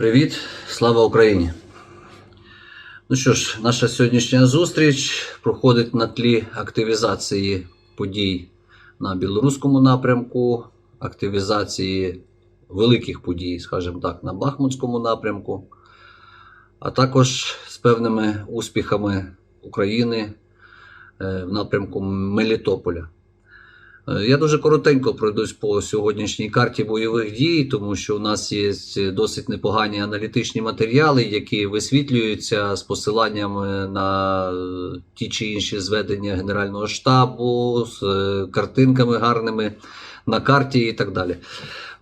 Привіт, слава Україні! Ну що ж, наша сьогоднішня зустріч проходить на тлі активізації подій на білоруському напрямку, активізації великих подій, скажімо так, на Бахмутському напрямку, а також з певними успіхами України е, в напрямку Мелітополя. Е, Я дуже коротенько пройдусь по сьогоднішній карті бойових дій, тому що у нас є досить непогані аналітичні матеріали, які висвітлюються з посиланнями на е, ті чи інші зведення Генерального штабу, з е, картинками гарними на карті і так далі.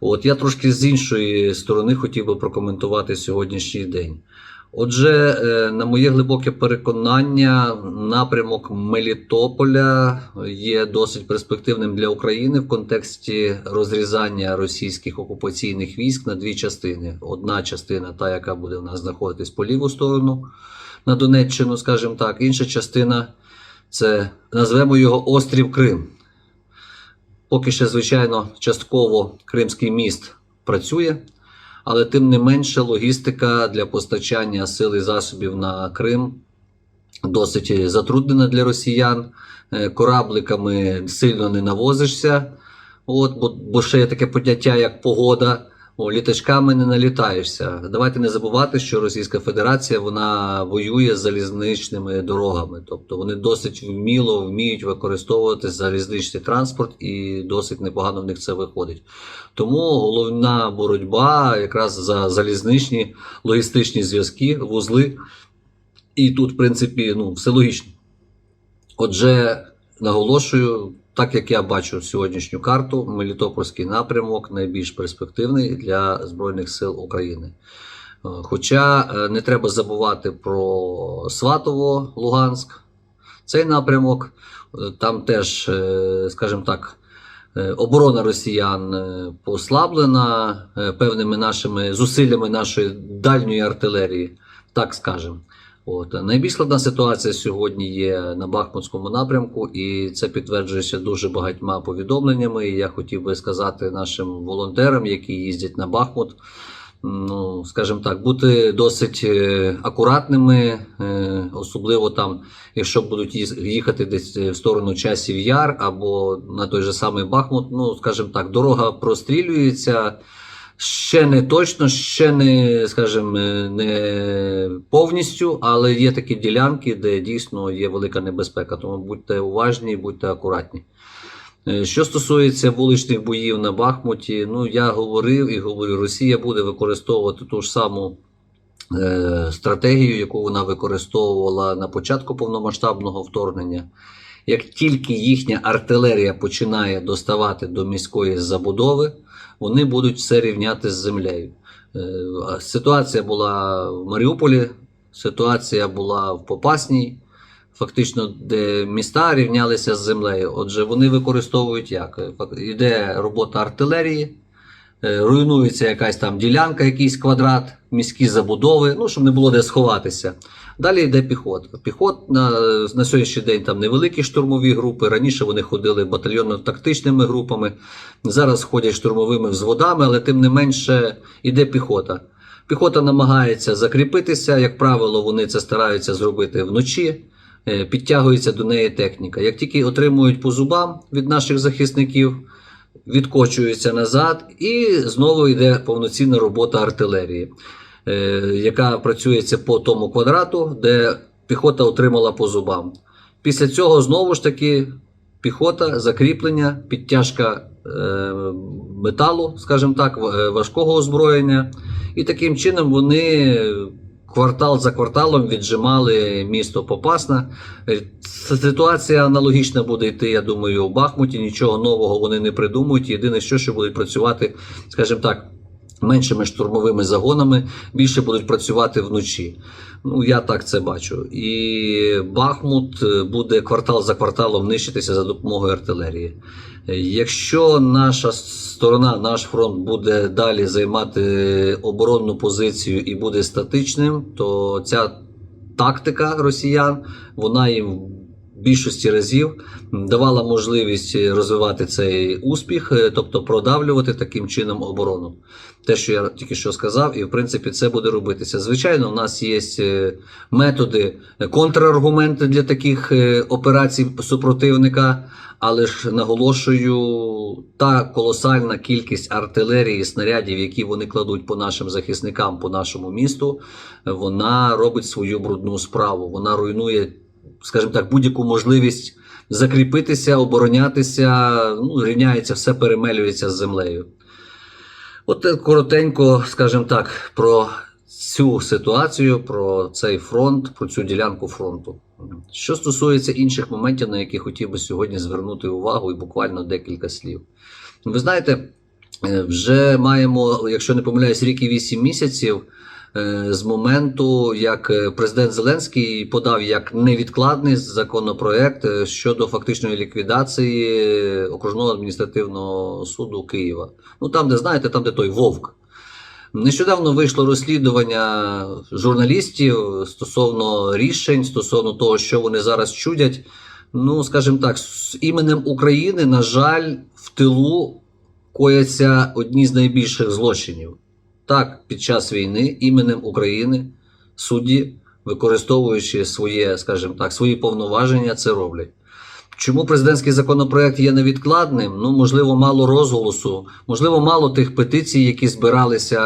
От я трошки з іншої сторони хотів би прокоментувати сьогоднішній день. Отже, е, на моє глибоке переконання, напрямок Мелітополя є досить перспективним для України в контексті розрізання російських окупаційних військ на дві частини. Одна частина, та яка буде в нас знаходитись по ліву сторону на Донеччину, скажімо так, інша частина це назвемо його Острів Крим. Поки ще, звичайно, частково Кримський міст працює, але тим не менше логістика для постачання сил і засобів на Крим досить затруднена для росіян. Е, Корабликами сильно не навозишся, от, бо, бо ще є таке поняття, як погода. О, літачками не налітаєшся. Давайте не забувати, що Російська Федерація вона воює з залізничними дорогами. Тобто вони досить вміло вміють використовувати залізничний транспорт і досить непогано в них це виходить. Тому головна боротьба якраз за залізничні логістичні зв'язки, вузли. І тут, в принципі, ну, все логічно. Отже, наголошую, так як я бачу сьогоднішню карту, Мелітопольський напрямок найбільш перспективний для Збройних сил України. Е, Хоча е, не треба забувати про Сватово, Луганськ, цей напрямок, е, там теж, скажімо так, оборона росіян послаблена певними нашими зусиллями нашої дальньої артилерії, так скажемо. От найбільш складна ситуація сьогодні є на Бахмутському напрямку, і це підтверджується дуже багатьма повідомленнями. І я хотів би сказати нашим волонтерам, які їздять на Бахмут. Ну, скажімо так, бути досить е, акуратними, е, особливо там, якщо будуть їхати десь в сторону часів яр або на той же самий Бахмут. Ну, скажімо так, дорога прострілюється. Ще не точно, ще не, скажімо, не повністю, але є такі ділянки, де дійсно є велика небезпека. Тому будьте уважні, будьте акуратні. Е, Що стосується вуличних боїв на Бахмуті, ну я говорив і говорю, Росія буде використовувати ту ж саму е, стратегію, яку вона використовувала на початку повномасштабного вторгнення. Як тільки їхня артилерія починає доставати до міської забудови, вони будуть все рівняти з землею. Е, Ситуація була в Маріуполі, ситуація була в Попасній, фактично, де міста рівнялися з землею. Отже, вони використовують як? Іде робота артилерії, е, руйнується якась там ділянка, якийсь квадрат, міські забудови, ну, щоб не було де сховатися. Далі йде піхота. Піхот на, на сьогоднішній день там невеликі штурмові групи. Раніше вони ходили батальйонно-тактичними групами, зараз ходять штурмовими взводами, але тим не менше йде піхота. Піхота намагається закріпитися, як правило, вони це стараються зробити вночі. Е, Підтягується до неї техніка. Як тільки отримують по зубам від наших захисників, відкочуються назад, і знову йде повноцінна робота артилерії, яка працюється по тому квадрату, де піхота отримала по зубам. Після цього знову ж таки піхота, закріплення, підтяжка е, металу, скажімо так, е, важкого озброєння. І таким чином вони квартал за кварталом віджимали місто Попасна. Е, Ситуація аналогічна буде йти, я думаю, у Бахмуті. Нічого нового вони не придумують. Єдине, що, що будуть працювати, скажімо так, меншими штурмовими загонами, більше будуть працювати вночі. Ну, я так це бачу. І Бахмут е, буде квартал за кварталом нищитися за допомогою артилерії. Якщо наша сторона, наш фронт буде далі займати оборонну позицію і буде статичним, то ця тактика росіян вона їм більшості разів давала можливість розвивати цей успіх, е, тобто продавлювати таким чином оборону. Те, що я тільки що сказав, і в принципі це буде робитися. Звичайно, у нас є е, методи, е, контраргументи для таких е, операцій супротивника, але ж наголошую, та колосальна кількість артилерії, снарядів, які вони кладуть по нашим захисникам, по нашому місту, е, вона робить свою брудну справу. Вона руйнує, скажімо так, будь-яку можливість закріпитися, оборонятися, ну, рівняється, все перемелюється з землею. От е, коротенько, скажімо так, про цю ситуацію, про цей фронт, про цю ділянку фронту. Що стосується інших моментів, на які хотів би сьогодні звернути увагу, і буквально декілька слів. Ви знаєте, е, вже маємо, якщо не помиляюсь, рік і вісім місяців з моменту, як е, президент Зеленський подав як невідкладний законопроект е, щодо фактичної ліквідації окружного адміністративного суду Києва. Ну там, де знаєте, там, де той Вовк. Нещодавно вийшло розслідування журналістів стосовно рішень, стосовно того, що вони зараз чудять. Ну, скажімо так, з іменем України, на жаль, в тилу кояться одні з найбільших злочинів. Так, під час війни іменем України судді, використовуючи своє, скажімо так, свої повноваження, це роблять. Чому президентський законопроект є невідкладним? Ну, можливо, мало розголосу, можливо, мало тих петицій, які збиралися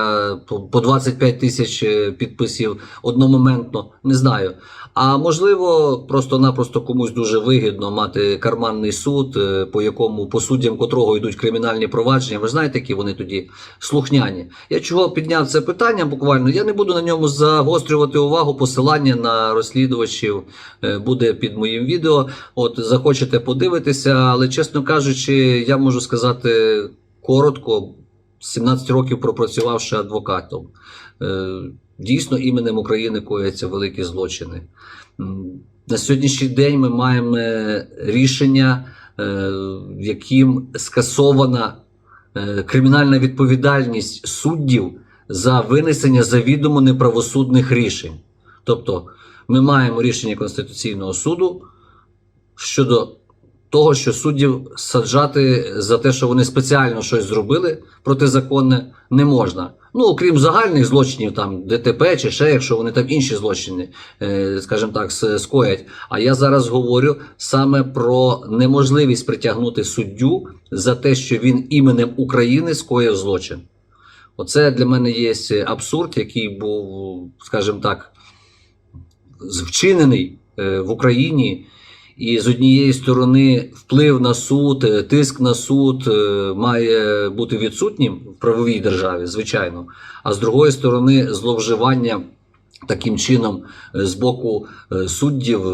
по- по 25 тисяч е, підписів одномоментно, не знаю. А можливо, просто-напросто комусь дуже вигідно мати карманний суд, е, по якому по суддям котрого йдуть кримінальні провадження. Ви знаєте, які вони тоді слухняні. Я чого підняв це питання буквально? Я не буду на ньому загострювати увагу. Посилання на розслідувачів е, буде під моїм відео. От захочете подивитися, але чесно кажучи, я можу сказати коротко, 17 років пропрацювавши адвокатом. Е, Дійсно, іменем України кояться великі злочини. На сьогоднішній день ми маємо рішення, е, яким скасована е, кримінальна відповідальність суддів за винесення завідомо неправосудних рішень. Тобто, ми маємо рішення Конституційного суду щодо того, що суддів саджати за те, що вони спеціально щось зробили протизаконне, не можна. Ну, окрім загальних злочинів, там ДТП чи ще, якщо вони там інші злочини, е, скажімо так, скоять. А я зараз говорю саме про неможливість притягнути суддю за те, що він іменем України скоїв злочин. Оце для мене є абсурд, який був, скажімо так, вчинений е, в Україні. І з однієї сторони вплив на суд, е, тиск на суд е, має бути відсутнім в правовій державі, звичайно. А з другої сторони, зловживання таким чином е, з боку суддів,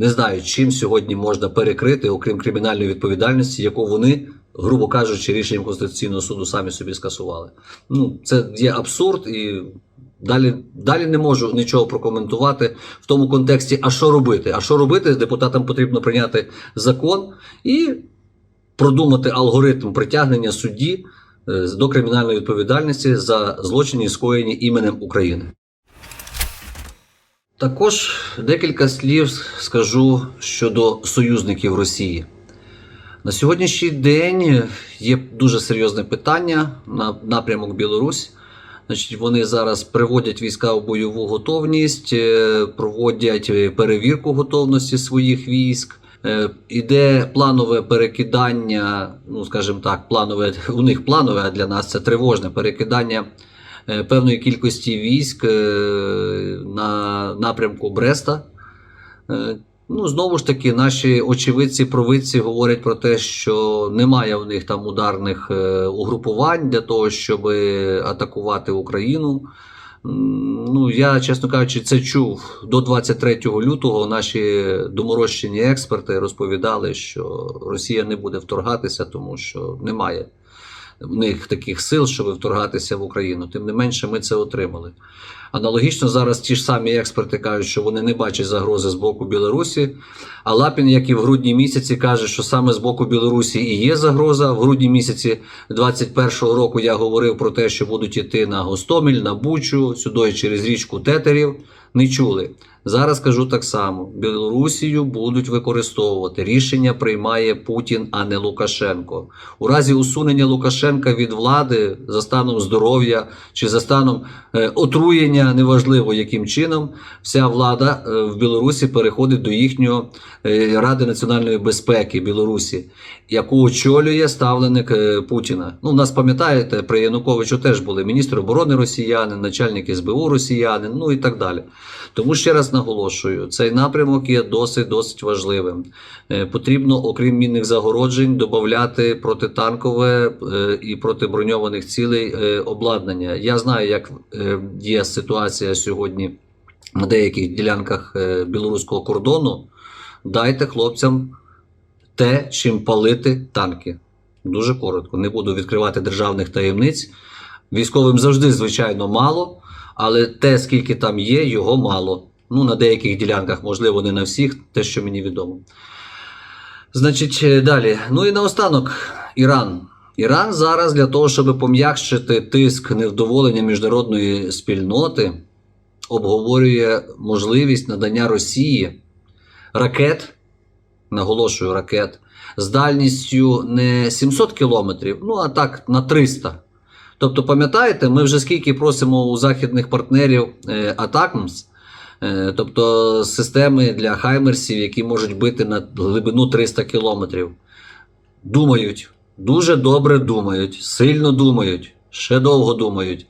не знаю, чим сьогодні можна перекрити, окрім кримінальної відповідальності, яку вони, грубо кажучи, рішенням Конституційного суду самі собі скасували. Ну, це є абсурд і. Далі, далі не можу нічого прокоментувати в тому контексті, а що робити? А що робити? Депутатам потрібно прийняти закон і продумати алгоритм притягнення судді е, до кримінальної відповідальності за злочини, скоєні іменем України. Також декілька слів скажу щодо союзників Росії. На сьогоднішній день є дуже серйозне питання на напрямок Білорусь. Значить, вони зараз приводять війська в бойову готовність, е, проводять е, перевірку готовності своїх військ. Е, Іде планове перекидання, ну скажімо так, планове у них планове, а для нас це тривожне перекидання певної кількості військ на напрямку Бреста. Ну, знову ж таки, наші очевидці, провидці говорять про те, що немає в них там ударних е, угрупувань для того, щоб атакувати Україну. Ну, я, чесно кажучи, це чув до 23 лютого. Наші доморощені експерти розповідали, що Росія не буде вторгатися, тому що немає в них таких сил, щоб вторгатися в Україну. Тим не менше, ми це отримали. Аналогічно зараз ті ж самі експерти кажуть, що вони не бачать загрози з боку Білорусі. А Лапін, як і в грудні місяці, каже, що саме з боку Білорусі і є загроза. В грудні місяці 21-го року я говорив про те, що будуть іти на Гостомель, на Бучу, сюди через річку Тетерів. Не чули. Зараз кажу так само: Білорусію будуть використовувати. Рішення приймає Путін, а не Лукашенко. У разі усунення Лукашенка від влади за станом здоров'я чи за станом е, отруєння, неважливо яким чином, вся влада е, в Білорусі переходить до їхнього е, Ради національної безпеки Білорусі, яку очолює ставленик е, Путіна. Ну, нас пам'ятаєте, при Януковичу теж були міністр оборони росіянин, начальник СБУ росіянин, ну і так далі. Тому ще раз наголошую, цей напрямок є досить досить важливим. Е, Потрібно, окрім мінних загороджень, додати протитанкове е, і протиброньованих цілей е, обладнання. Я знаю, як є ситуація сьогодні на деяких ділянках білоруського кордону. Дайте хлопцям те, чим палити танки. Дуже коротко. Не буду відкривати державних таємниць. Військовим завжди, звичайно, мало, але те, скільки там є, його мало. Ну, на деяких ділянках, можливо, не на всіх, те, що мені відомо. Значить, е, далі. Ну і наостанок, Іран. Іран зараз для того, щоб пом'якшити тиск невдоволення міжнародної спільноти, обговорює можливість надання Росії ракет, наголошую, ракет, з дальністю не 700 кілометрів, ну а так на 300. Тобто, пам'ятаєте, ми вже скільки просимо у західних партнерів е, Атакмс, е, тобто системи для хаймерсів, які можуть бити на глибину 300 кілометрів. Думають, дуже добре думають, сильно думають, ще довго думають.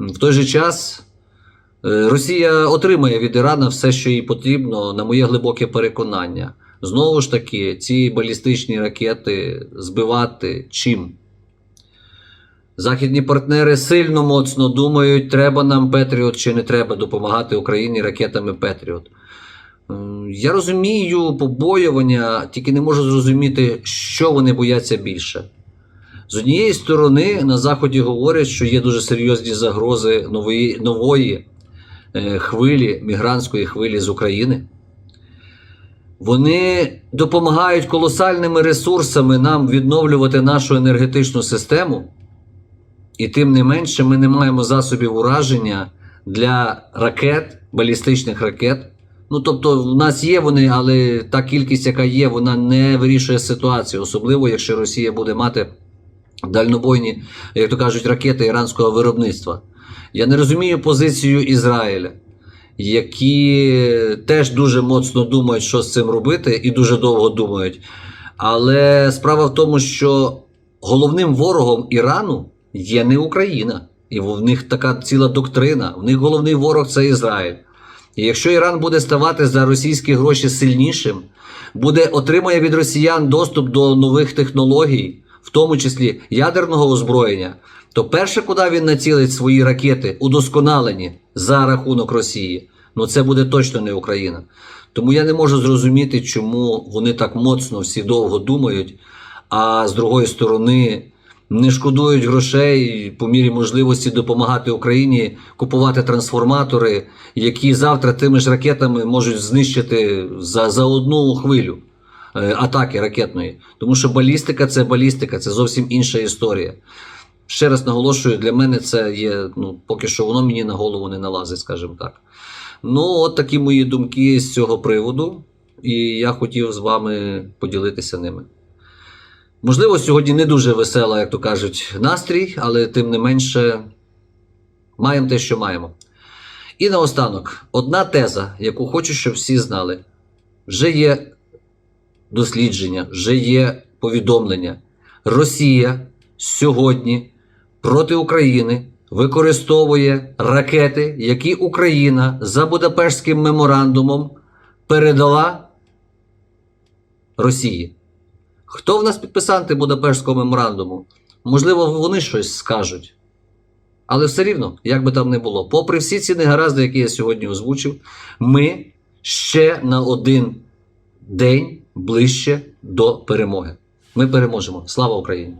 В той же час е, Росія отримає від Ірана все, що їй потрібно, на моє глибоке переконання. Знову ж таки, ці балістичні ракети збивати чим? Західні партнери сильно моцно думають, треба нам Петріот чи не треба допомагати Україні ракетами Петріот. Я розумію побоювання, тільки не можу зрозуміти, що вони бояться більше. З однієї сторони, на Заході говорять, що є дуже серйозні загрози нової, нової е, хвилі, мігрантської хвилі з України. Вони допомагають колосальними ресурсами нам відновлювати нашу енергетичну систему. І тим не менше, ми не маємо засобів ураження для ракет, балістичних ракет. Ну, тобто, в нас є вони, але та кількість, яка є, вона не вирішує ситуацію, особливо якщо Росія буде мати дальнобойні, як то кажуть, ракети іранського виробництва. Я не розумію позицію Ізраїля, які теж дуже моцно думають, що з цим робити, і дуже довго думають. Але справа в тому, що головним ворогом Ірану є не Україна. І в них така ціла доктрина. В них головний ворог це Ізраїль. І якщо Іран буде ставати за російські гроші сильнішим, буде отримає від росіян доступ до нових технологій, в тому числі ядерного озброєння, то перше, куди він націлить свої ракети, удосконалені за рахунок Росії, ну це буде точно не Україна. Тому я не можу зрозуміти, чому вони так моцно всі довго думають, а з другої сторони не шкодують грошей по мірі можливості допомагати Україні купувати трансформатори, які завтра тими ж ракетами можуть знищити за, за одну хвилю е, атаки ракетної. Тому що балістика це балістика, це зовсім інша історія. Ще раз наголошую, для мене це є, ну, поки що воно мені на голову не налазить, скажімо так. Ну, от такі мої думки з цього приводу, і я хотів з вами поділитися ними. Можливо, сьогодні не дуже весела, як то кажуть, настрій, але тим не менше маємо те, що маємо. І наостанок, одна теза, яку хочу, щоб всі знали: вже є дослідження, вже є повідомлення. Росія сьогодні проти України використовує ракети, які Україна за Будапештським меморандумом передала Росії. Хто в нас підписанти Будапештського меморандуму? Можливо, вони щось скажуть. Але все рівно, як би там не було, попри всі ці негаразди, які я сьогодні озвучив, ми ще на один день ближче до перемоги. Ми переможемо. Слава Україні!